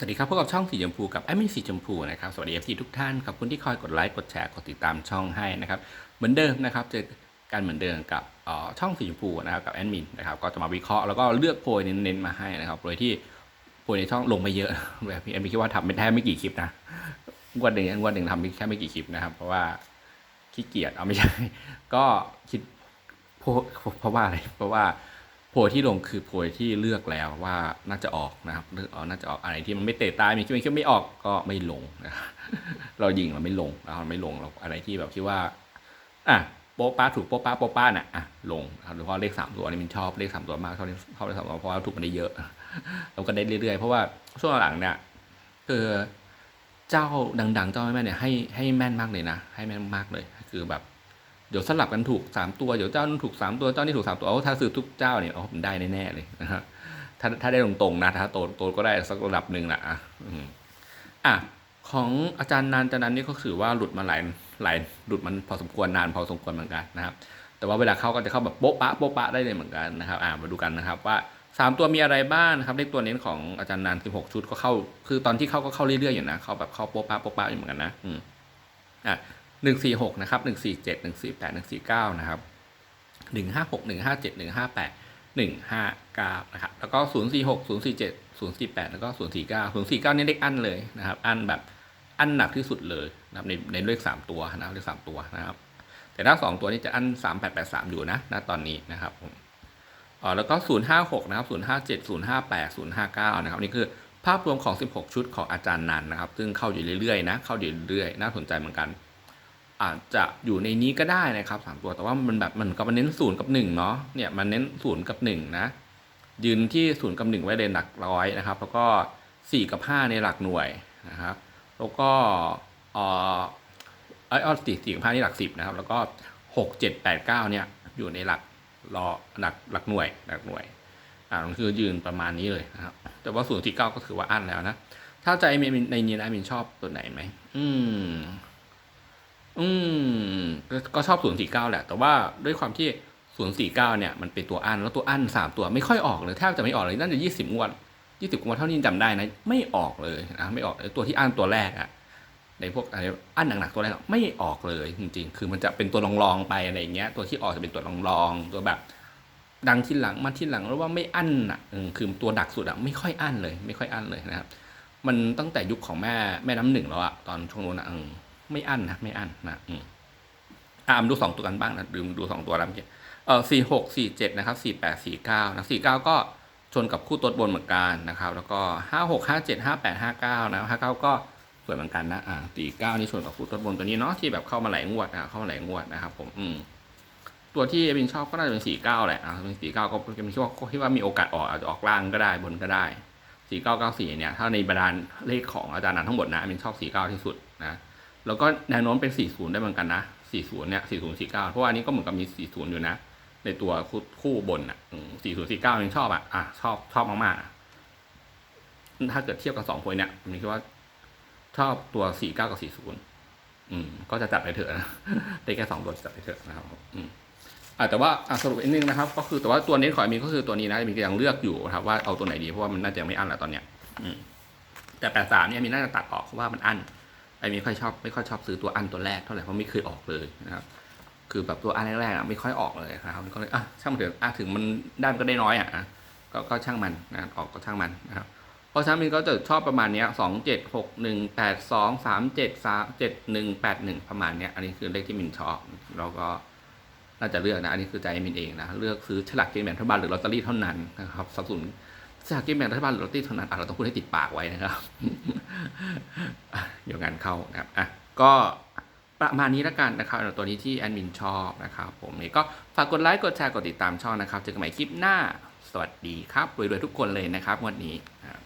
สวัสดีครับพบกับช่องสีชมพูกับแอดมินสีชมพูนะครับสวัสดีเอฟซีทุกท่านขอบคุณที่คอยกดไลค์กดแชร์กดติดตามช่องให้นะครับเหมือนเดิมนะครับเจอกันเหมือนเดิมกับออช่องสีชมพูนะครับกับแอดมินนะครับก็จะมาวิเคราะห์แล้วก็เลือกโพยเน้นๆมาให้นะครับโดยที่โพยในช่องลงไปเยอะแบบพี่แอดมินคิดว่าทำไม่แท้ไม่กี่คลิปนะวันหนึ่งวันหนึ่งทำแค่ไม่กี่คลิปนะครับ เพราะว่าขี้เกียจเอาไม่ใช่ก็คิดเพราะว่าอะไรเพราะว่า โพยที่ลงคือโพยที่เลือกแล้วว่าน่าจะออกนะครับเลือกเอาน่าจะออกอะไรที่มันไม่เตะตายมีคิดว่าคิดไม่ออกก็ไม่ลงนะครับเรายิงเราไม่ลงเราไม่ลงเราอะไรที่แบบคิดว่าอะโป๊ะป้าถูกโป๊ะป้าโป๊ะป้าน่ะอะลงครับโดยเฉพาะเลขสามตัวนี่มันชอบเลขสามตัวมากชอบเลขชอบเลขสามตัวเพราะว่าถูกมันได้เยอะเราก็ได้เรื่อยๆเพราะว่าช่วงหลังเนี่ยคือเจ้าดัง ๆ เจ้าแม่เนี่ยให้ให้แม่นมากเลยนะ ให้แม่นมากเลย คือแบบ เดี๋ยวสลับกันถูกสามตัว เดี๋ยวเจ้านั้นถูกสามตัว เจ้านี่ถูกสามตัวโอ้ถ้าซื้อทุกเจ้าเนี่ยโอ้ผมได้แน่ๆเลยนะฮะถ้าถ้าได้ตรงๆนะถ้าโตโตก็ได้สักระดับหนึ่งแหละอะอะของอาจารย์นันจันนันนี่ก็ถือว่าหลุดมาหลายหลายหลุดมันพอสมควรนานพอสมควรเหมือนกันนะครับ แต่ว่าเวลาเข้าก็จะเข้าแบบโป๊ะปะโป๊ะปะได้เลยเหมือนกันนะครับ อ่ามาดูกันนะครับว่าสามตัวมีอะไรบ้างนะครับเลขตัวเน้นของอาจารย์นันสิบหกชุดก็เข้า คือตอนที่เข้าก็เข้าเรื่อยๆอยู่นะเข้าแบบเข้าโป๊ะปะโป๊ะปะอยู่เหมือนกันนะ อืมอะ หนึ่งสี่หกนะครับหนึ่งสี่เจ็ดหนึ่งสี่แปดหนึ่งสี่เก้านะครับหนึ่งห้าหกหนึ่งห้าเจ็ดหนึ่งห้าแปดหนึ่งห้าเก้านะครับแล้วก็ศูนย์สี่หกศูนย์สี่เจ็ดศูนย์สี่แล้วก็ศูนย์สี่เก้าศูนย์สี่เลขอันเลยนะครับ อันแบบอันหนักที่สุดเลยนะครับในในเลขสามตัวนะครับเลขสามตัวนะครับ แต่ถ้าสองตัวนี้จะอันสามแปดแปดสามอยู่นะณตอนนี้นะครับผมอ๋อแล้วก็ศูนย์ห้าหกนะครับศูนย์ห้าเจ็ดศูนะครับนี่คือภาพรวมของสิบหกชุดของอาจารย์นันนะครับ ซึ่งเข้าอยู่เรื่อยๆนะเข้าอยู่เรื่อยๆน่าสนใจเหมือนกัน อาจจะอยู่ในนี้ก็ได้นะครับสามตัวแต่ว่ามันแบบมันก็มันเน้นศูนย์กับหนึ่งเนาะเนี่ยมันเน้นศูนย์กับหนึ่งนะยืนที่ศูนย์กับหนึ่งไว้เลยหลักร้อยนะครับ แล้วก็สี่กับห้าในหลักหน่วยนะครับ แล้วก็เออไอออสี่สี่กับห้านี่หลักสิบนะครับ แล้วก็หกเจ็ดแปดเก้าเนี่ยอยู่ในหลักรอหลักหลักหน่วยหลักหน่วยอ่ามันคือยืนประมาณนี้เลยนะครับ แต่ว่าศูนย์ที่เก้าก็ถือว่าอั้นแล้วนะถ้าใจในนี้นะมินชอบตัวไหนไหมอืม อืมก็ก็ชอบศูนย์สี่เก้าแหละ แต่ว่าด้วยความที่ศูนย์สี่เก้าเนี่ยมันเป็นตัวอันแล้วตัวอันสามตัวไม่ค่อยออกเลยแทบจะไม่ออกเลยน่าจะยี่สิบงวดยี่สิบงวดเท่านี้จำได้นะไม่ออกเลยนะไม่ออกตัวที่อันตัวแรกอะในพวกอะไรอันหนักๆตัวแรกอะไม่ออกเลยจริงๆ คือมันจะเป็นตัวรองๆไปอะไรอย่างเงี้ย ตัวที่ออกจะเป็นตัวรองๆตัวแบบ ดังที่หลังมาที่หลังแล้วว่าไม่อั้นอะคือตัวดักสุดอะไม่ค่อยอั้นเลย ไม่ค่อยอั้นเลยนะครับ มันตั้งแต่ยุคของแม่แม่น้ำหนึ่งแล้วอะตอนช่วงนู้นอะ ไม่อั้นนะไม่อั้นนะอืมอ่ามดูสองตัวกันบ้างนะลืมดูสองตัวแล้วเมื่อกี้เออสี่หกสี่เจ็ดนะครับสี่แปดสี่เก้านะสี่เก้าก็ชนกับคู่ตัวบนเหมือนกันนะครับ แล้วก็ห้าหกห้าเจ็ดห้าแปดห้าเก้านะห้าเก้าก็สวยเหมือนกันนะอ่าสี่เก้านี่ชนกับคู่ตัวบนตัวนี้เนาะที่แบบเข้ามาหลายงวดนะเข้ามาหลายงวดนะครับ ผมอืมตัวที่เอวินชอบก็น่าจะเป็นสี่เก้าแหละอ่าเป็นสี่เก้าก็เป็นคิดว่าคิดว่ามีโอกาสออกอาจจะออกล่างก็ได้บนก็ได้สี่เก้าเก้าสี่เนี่ยถ้าในบรรดาเลขของอาจารย์นันทั้งหมดนะเอวินชอบสี่เก้าที่สุดนะ แล้วก็แนวโน้มเป็น 40 ได้เหมือนกันนะ 40 เนี่ย 40 49 เพราะว่าอันนี้ก็เหมือนกับมี 40 อยู่นะ ในตัวคู่คู่บนอะ40 49ยังชอบอะอะชอบชอบมากๆ ถ้าเกิดเทียบกับสองคนเนี่ยผมคิดว่าชอบตัว 49 กับ 40 อืม ก็จะจัดไปเถอะนะได้แค่สองตัวจัดไปเถอะนะครับ อืมอะแต่ว่าสรุปอีกนึงนะครับ ก็คือแต่ว่าตัวเน้นของมีก็คือตัวนี้นะมีก็ยังเลือกอยู่นะครับ ว่าเอาตัวไหนดีเพราะว่ามันน่าจะยังไม่อั้นแหละตอนเนี้ย อืม แต่83เนี่ยมีน่าจะตัดออกเพราะว่ามันอั้น ไอ้ไม่ค่อยชอบไม่ค่อยชอบซื้อตัวอันตัวแรกเท่าไหร่เพราะไม่เคยออกเลยนะครับ คือแบบตัวอันแรกๆอะไม่ค่อยออกเลยนะครับก็เลยอะช่างมันเถอะอะถึงมันได้มันก็ได้น้อยอะก็ก็ช่างมันนะออกก็ช่างมันนะครับเพราะฉะนั้นมันก็จะชอบประมาณเนี้ยสองเจ็ดหกหนึ่งแปดสองสามเจ็ดสามเจ็ดหนึ่งแปดหนึ่งประมาณเนี้ยอันนี้คือเลขที่มินชอบเราก็น่าจะเลือกนะอันนี้คือใจมินเองนะเลือกซื้อฉลากกินแบ่งรัฐบาลหรือลอตเตอรี่เท่านั้นนะครับสับสน สลากกินแบ่งรัฐบาลหรือลอตเตอรี่เท่านั้นเราต้องพูดให้ติดปากไว้นะครับอะเดี๋ยวงานเข้านะครับอะก็ประมาณนี้ละกันนะครับตัวนี้ที่แอดมินชอบนะครับผมนี่ก็ฝากกดไลค์กดแชร์กดติดตามช่องนะครับเจอกันใหม่คลิปหน้า สวัสดีครับรวยๆทุกคนเลยนะครับวันนี้ครับ